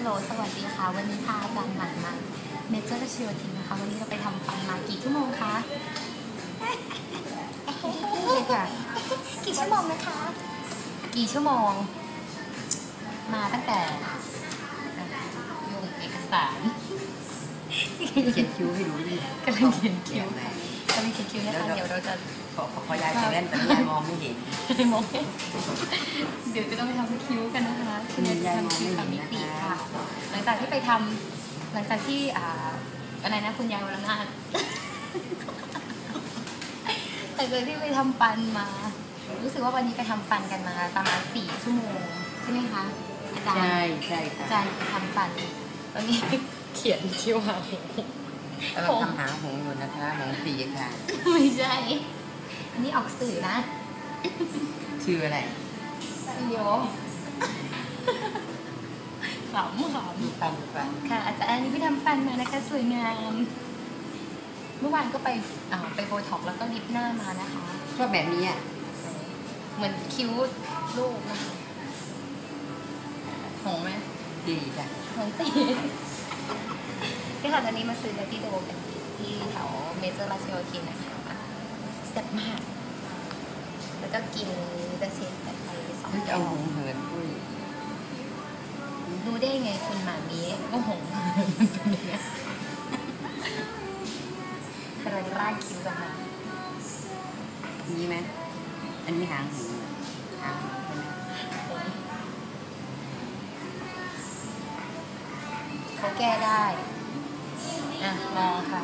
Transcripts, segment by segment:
ฮัลโหล สวัสดีค่ะ วันนี้พาอาจารย์หมันมาเมเจอร์ชิโอทีนะคะ วันนี้เราไปทำฟันมากี่ชั่วโมงคะเลยค่ะ กี่ชั่วโมงนะคะ กี่ชั่วโมง มาตั้งแต่ยุ่งเอกสารเขียนคิ้วให้ดูดิกำลังเขียนคิ้ว ไหนกำลังเขียนคิ้วนะคะเดี๋ยวเราจะขอขอขอยายใส่แว่นแต่ยายมองไม่เห็นไม่มองไม่เดี๋ยวจะต้องไปทำคิ้วกันนะคะคุณจะทำคิ้วสามมิติค่ะ หลังจากที่ไปทำหลังจากที่อ่าอะไรนะคุณยายวรนาถหลังจากที่ไปทำฟันมา รู้สึกว่าวันนี้ไปทำฟันกันมาประมาณสี่ชั่วโมงใช่ไหมคะอาจารย์ใช่ใช่ค่ะอาจารย์ไปทำฟันตอนนี้เขียนคิ้วหาหู กำลังทำหางหงอยู่นะคะหงสีค่ะ ไม่ใช่ อันนี้ออกสื่อนะ ชื่ออะไรโยขำขำดูฟันดูฟันค่ะ อาจารย์อันนี้ไปทำฟันมานะคะ สวยงาม เมื่อวานก็ไปอ่าไปโบท็อกซ์แล้วก็ลิปหน้ามานะคะชอบแบบนี้อะ เหมือนคิ้วลูกนะคะหงไหมดีจ้ะหงตี ที่ค่ะตอนนี้มาซื้อเลตี้โดกันที่แถวเมเจอร์ราชโยธินนะคะแซ่บมาก แล้วก็กินเดอะเซนแต่ไปสองนี่จะแก้เอาวหงเหินอุ้ยรู้ได้ไงคุณหมามีว่าหงเป็นยังไงกำลังร่างคิ้วกันมานี่ไหมอันนี้หางหงหางหงใช่ไหม เขาแก้ได้ อะมองค่ะ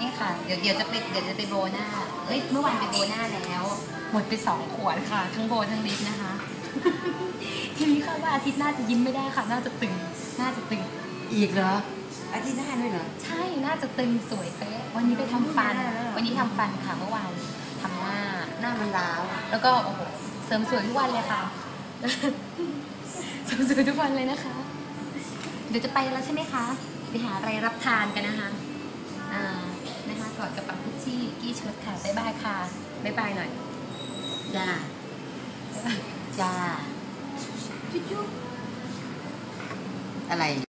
นี่ค่ะ เดี๋ยวเดี๋ยวจะไปเดี๋ยวจะไปโบหน้าเอ้ย เมื่อวานไปโบหน้าแล้ว หมดไปสองขวดค่ะ ทั้งโบทั้งลิปนะคะ ทีนี้ค่ะว่าอาทิตย์หน้าจะยิ้มไม่ได้ค่ะ น่าจะตึง น่าจะตึง อีกเหรอ อาทิตย์หน้าด้วยเหรอ ใช่ น่าจะตึงสวยเป๊ะ วันนี้ไปทำฟันไม่ได้แล้ววันนี้ทำฟันค่ะเมื่อวานทำหน้า หน้ามันล้าว แล้วก็โอ้โห เสริมสวยทุกวันเลยค่ะ เสริมสวยทุกวันเลยนะคะ เดี๋ยวจะไปแล้วใช่ไหมคะ ไปหาอะไรรับทานกันนะคะ อ่า นะคะกอดกระเป๋าพุชชี่กี้ชุดค่ะบ๊ายบายค่ะบ๊ายบายหน่อย จ้าบ๊ายบายจ้า จุ๊บอะไร